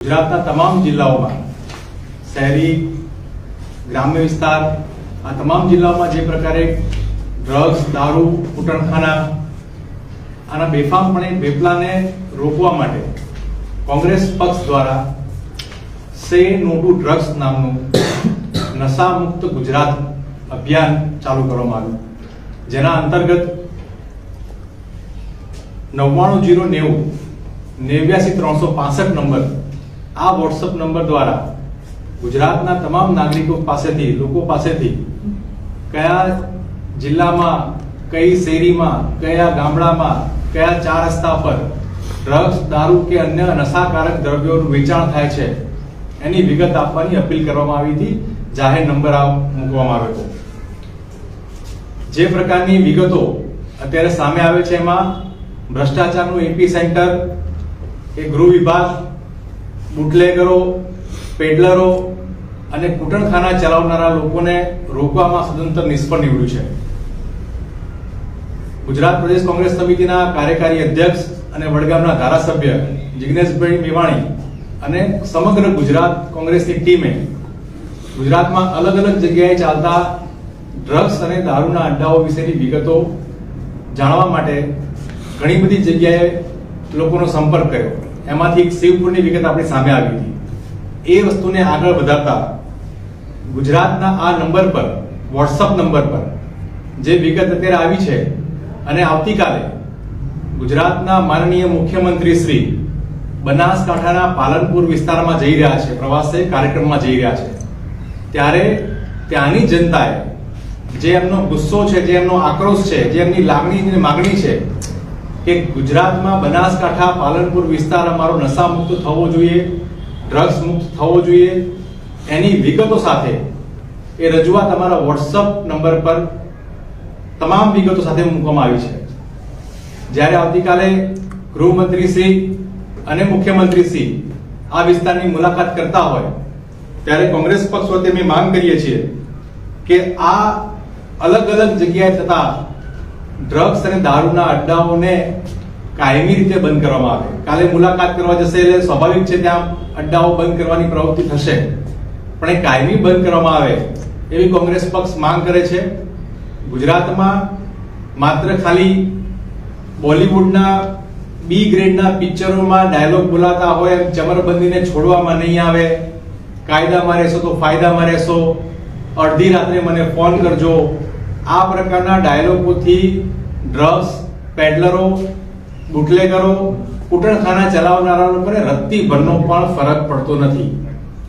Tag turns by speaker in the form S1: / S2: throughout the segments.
S1: ગુજરાતના તમામ જિલ્લાઓમાં શહેરી, ગ્રામ્ય વિસ્તાર, આ તમામ જિલ્લાઓમાં જે પ્રકારે ડ્રગ્સ દારૂ, કૂટણખાના, આના બેફામપણે બેપલાને રોકવા માટે કોંગ્રેસ પક્ષ દ્વારા સે નો ટુ ડ્રગ્સ નામનું નશામુક્ત ગુજરાત અભિયાન ચાલુ કરવામાં આવ્યું. જેના અંતર્ગત નવ્વાણું જીરો નેવું, નેવ્યાસી ત્રણસો પાસઠ નંબર આ વોટ્સઅપ નંબર દ્વારા ગુજરાતના તમામ નાગરિકો પાસેથી, લોકો પાસેથી કયા જિલ્લામાં, કઈ શેરીમાં, કયા ગામડામાં, કયા ચાર રસ્તા પર ડ્રગ્સ, દારૂ કે અન્ય નશાકારક દ્રવ્યોનું વેચાણ થાય છે, એની વિગત આપવાની અપીલ કરવામાં આવી હતી. જાહેર નંબર આ મૂકવામાં આવ્યો હતો. જે પ્રકારની વિગતો અત્યારે સામે આવે છે એમાં ભ્રષ્ટાચારનું એપી સેન્ટર કે ગૃહ વિભાગ બુટલેગરો, પેડલરો અને કૂટણખાના ચલાવનારા લોકોને રોકવામાં સદંતર નિષ્ફળ નીવડ્યું છે. ગુજરાત પ્રદેશ કોંગ્રેસ સમિતિના કાર્યકારી અધ્યક્ષ અને વડગામના ધારાસભ્ય જિગ્નેશભાઈ મેવાણી અને સમગ્ર ગુજરાત કોંગ્રેસની ટીમે ગુજરાતમાં અલગ અલગ જગ્યાએ ચાલતા ડ્રગ્સ અને દારૂના અડ્ડાઓ વિશેની વિગતો જાણવા માટે ઘણી બધી જગ્યાએ લોકોનો સંપર્ક કર્યો. એમાંથી એક શિવપુરની વિગત આપણી સામે આવી હતી. એ વસ્તુને આગળ વધારતા ગુજરાતના આ નંબર પર, વોટ્સઅપ નંબર પર જે વિગત અત્યારે આવી છે અને આવતીકાલે ગુજરાતના માનનીય મુખ્યમંત્રી શ્રી બનાસકાંઠાના પાલનપુર વિસ્તારમાં જઈ રહ્યા છે, પ્રવાસે કાર્યક્રમમાં જઈ રહ્યા છે. ત્યારે ત્યાંની જનતાએ જે એમનો ગુસ્સો છે, જે એમનો આક્રોશ છે, જે એમની લાગણી માગણી છે કે ગુજરાતમાં બનાસકાંઠા, પાલનપુર વિસ્તાર અમારો નશા મુક્ત થવો જોઈએ ડ્રગ્સ મુક્ત થવો જોઈએ. એની વિગતો સાથે એ રજૂઆત અમારા વોટ્સઅપ નંબર પર તમામ વિગતો સાથે મૂકવામાં આવી છે. જ્યારે આવતીકાલે ગૃહમંત્રી શ્રી અને મુખ્યમંત્રી શ્રી આ વિસ્તારની મુલાકાત કરતા હોય, ત્યારે કોંગ્રેસ પક્ષ વતી અમે માંગ કરીએ છીએ કે આ અલગ અલગ જગ્યાએ થતા ડ્રગ્સ અને દારૂના અડ્ડાઓને કાયમી રીતે બંધ કરવામાં આવે. કાલે મુલાકાત કરવા જશે એટલે સ્વાભાવિક છે ત્યાં અડ્ડાઓ બંધ કરવાની પ્રવૃત્તિ થશે. પણ એ કાયમી બંધ કરવામાં આવે એવી કોંગ્રેસ પક્ષ માંગ કરે છે. ગુજરાતમાં માત્ર ખાલી બોલિવૂડના બી ગ્રેડના પિક્ચરોમાં ડાયલોગ બોલાતા હોય એમ ચમરબંધીને છોડવામાં નહીં આવે, કાયદામાં રહેશો તો ફાયદામાં રહેશો. અડધી રાત્રે મને ફોન કરજો. આ પ્રકારના ડાયલોગોથી ડ્રગ્સ પેડલરો બુટલેગરો કૂટણખાના ચલાવનારા લોકોને રત્તી ભરનો પણ ફરક પડતો નથી.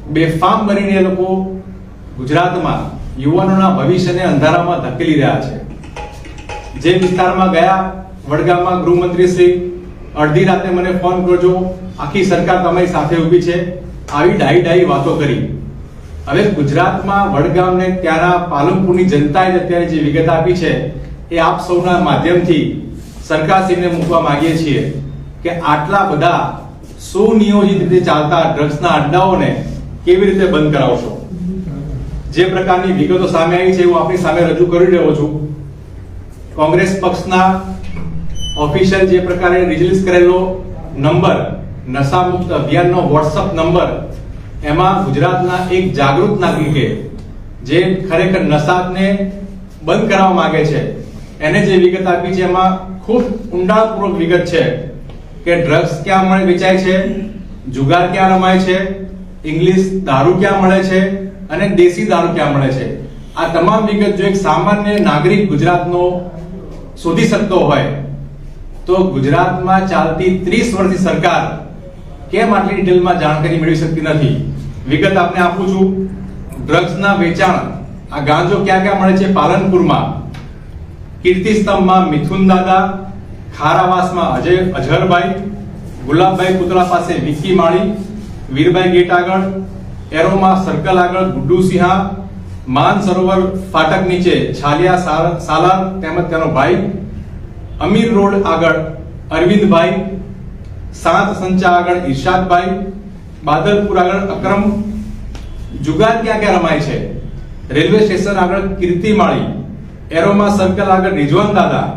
S1: બેફામ બનીને એ લોકો ગુજરાતમાં યુવાનોના ભવિષ્યને અંધારામાં ધકેલી રહ્યા છે. જે વિસ્તારમાં ગયા વડગામમાં ગૃહમંત્રી શ્રી અડધી રાતે મને ફોન કરજો. આખી સરકાર તમારી સાથે ઊભી છે. આવી ડાઈ ડાઈ વાતો કરી. હવે ગુજરાતમાં વડગામને ત્યાંના પાલનપુરની જનતાએ અત્યારે જે વિગત આપી છે, એ આપ સૌના માધ્યમથી સરકારશ્રીને મૂકવા માંગીએ છીએ કે આટલા બધા સુનિયોજિત રીતે ચાલતા ડ્રગ્સના અડ્ડાઓને કેવી રીતે બંધ કરાવશો? જે પ્રકારની વિગતો સામે આવી છે, હું આપની સામે રજૂ કરી રહ્યો છું. કોંગ્રેસ પક્ષના ઓફિશિયલ જે પ્રકારે રિલીઝ કરેલો નંબર, નશામુક્ત અભિયાનનો વોટ્સઅપ નંબર એમાં ગુજરાતના એક જાગૃત નાગરિકે જે ખરેખર નશાને બંધ કરવા માંગે છે, એને જે વિગત આપી છે, એમાં ખૂબ ઊંડાણપૂર્વક વિગત છે કે ડ્રગ્સ ક્યાં મળે, વેચાય છે, જુગાર ક્યાં રમાય છે, ઇંગ્લિશ દારૂ ક્યાં મળે છે અને દેશી દારૂ ક્યાં મળે છે. આ તમામ વિગત જો એક સામાન્ય નાગરિક ગુજરાતનો શોધી શકતો હોય, તો ગુજરાતમાં ચાલતી ત્રીસ વર્ષની સરકાર કેમ આટલી ડિટેલમાં જાણકારી મેળવી શકતી નથી? વિગત આપને આપું છું. ડ્રગ્સના વેચાણ, આ ગાંજો ક્યાં ક્યાં મળે છે? પાલનપુરમાં. કીર્તિ સ્તંભમાં મિથુન દાદા, ખારાવાસમાં અજય અઝરભાઈ ગુલાબભાઈ પુતળા પાસે વિકી માળી, વીરભાઈ ગેટ આગળ, એરોમાં સર્કલ આગળ ગુડ્ડુ સિંહા, માન સરોવર ફાટક નીચે છાલિયા સાલાર તેમજ તેનો ભાઈ, અમીર રોડ આગળ અરવિંદભાઈ, સાત સંચા આગળ ઈર્ષાદભાઈ બાદલપુર આગળ અક્રમ જુગાર ક્યાં ક્યાં રમાય છે? રેલવે સ્ટેશન આગળ કીર્તિમાળી એરોમા સર્કલ આગળ રિજવાન દાદા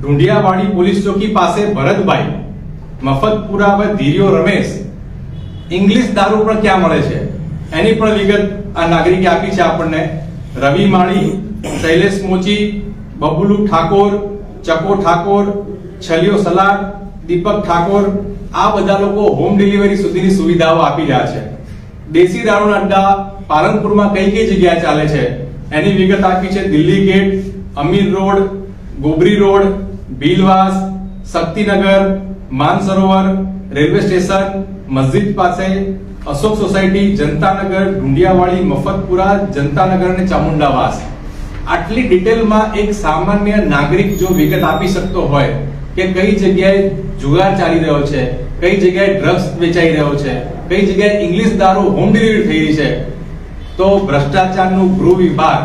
S1: ઢુંડિયાવાડી પોલીસ ચોકી પાસે ભરતભાઈ, મફતપુરા હવે ધીર્યો રમેશ. ઇંગ્લિશ દારૂ પણ ક્યાં મળે છે? એની પણ વિગત આ નાગરિકે આપી છે આપણને. રવિ માળી, શૈલેષ મોચી, બબુલુ ઠાકોર, ચકો ઠાકોર, છલિયો સલાડ, દીપક ઠાકોર આ બધા લોકો હોમ ડિલિવરી સુધીની સુવિધાઓ આપી રહ્યા છે. દેશી દારૂના અડ્ડા પાલનપુરમાં કઈ કઈ જગ્યાએ ચાલે છે? એની વિગત આપી છે Delhi gate, Amir road, Gobri road Bhilvas Shaktinagar, Mansarovar, railway station, મસ્જિદ પાસે, અશોક સોસાયટી, જનતાનગર ઢુંડિયાવાડી મફતપુરા, જનતાનગર અને ચામુંડાવાસ. આટલી ડિટેલમાં એક સામાન્ય નાગરિક જો વિગત આપી શકતો હોય કે કઈ જગ્યાએ જુગાર ચાલી રહ્યો છે, કઈ જગ્યાએ ડ્રગ્સ વેચાઈ રહ્યો છે, કઈ જગ્યાએ ઇંગ્લિશ દારૂ હોમ ડિલિવરી થઈ રહી છે, તો ભ્રષ્ટાચારનું ગૃહ વિભાગ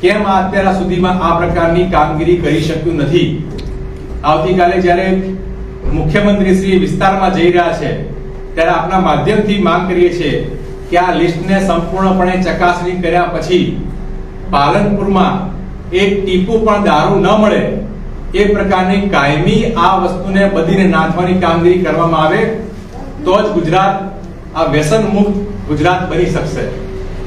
S1: કેમ અત્યાર સુધીમાં આ પ્રકારની કામગીરી કરી શક્યું નથી? આવતીકાલે જ્યારે મુખ્યમંત્રી શ્રી વિસ્તારમાં જઈ રહ્યા છે, ત્યારે આપના માધ્યમથી માંગ કરીએ છીએ કે આ લિસ્ટને સંપૂર્ણપણે ચકાસણી કર્યા પછી પાલનપુરમાં એક ટીપું પણ દારૂ ન મળે એ પ્રકારની કાયમી આ વસ્તુને બધીને નાથવાની કામગીરી કરવામાં આવે, તો જ ગુજરાત આ વ્યસન મુક્ત ગુજરાત બની શકશે.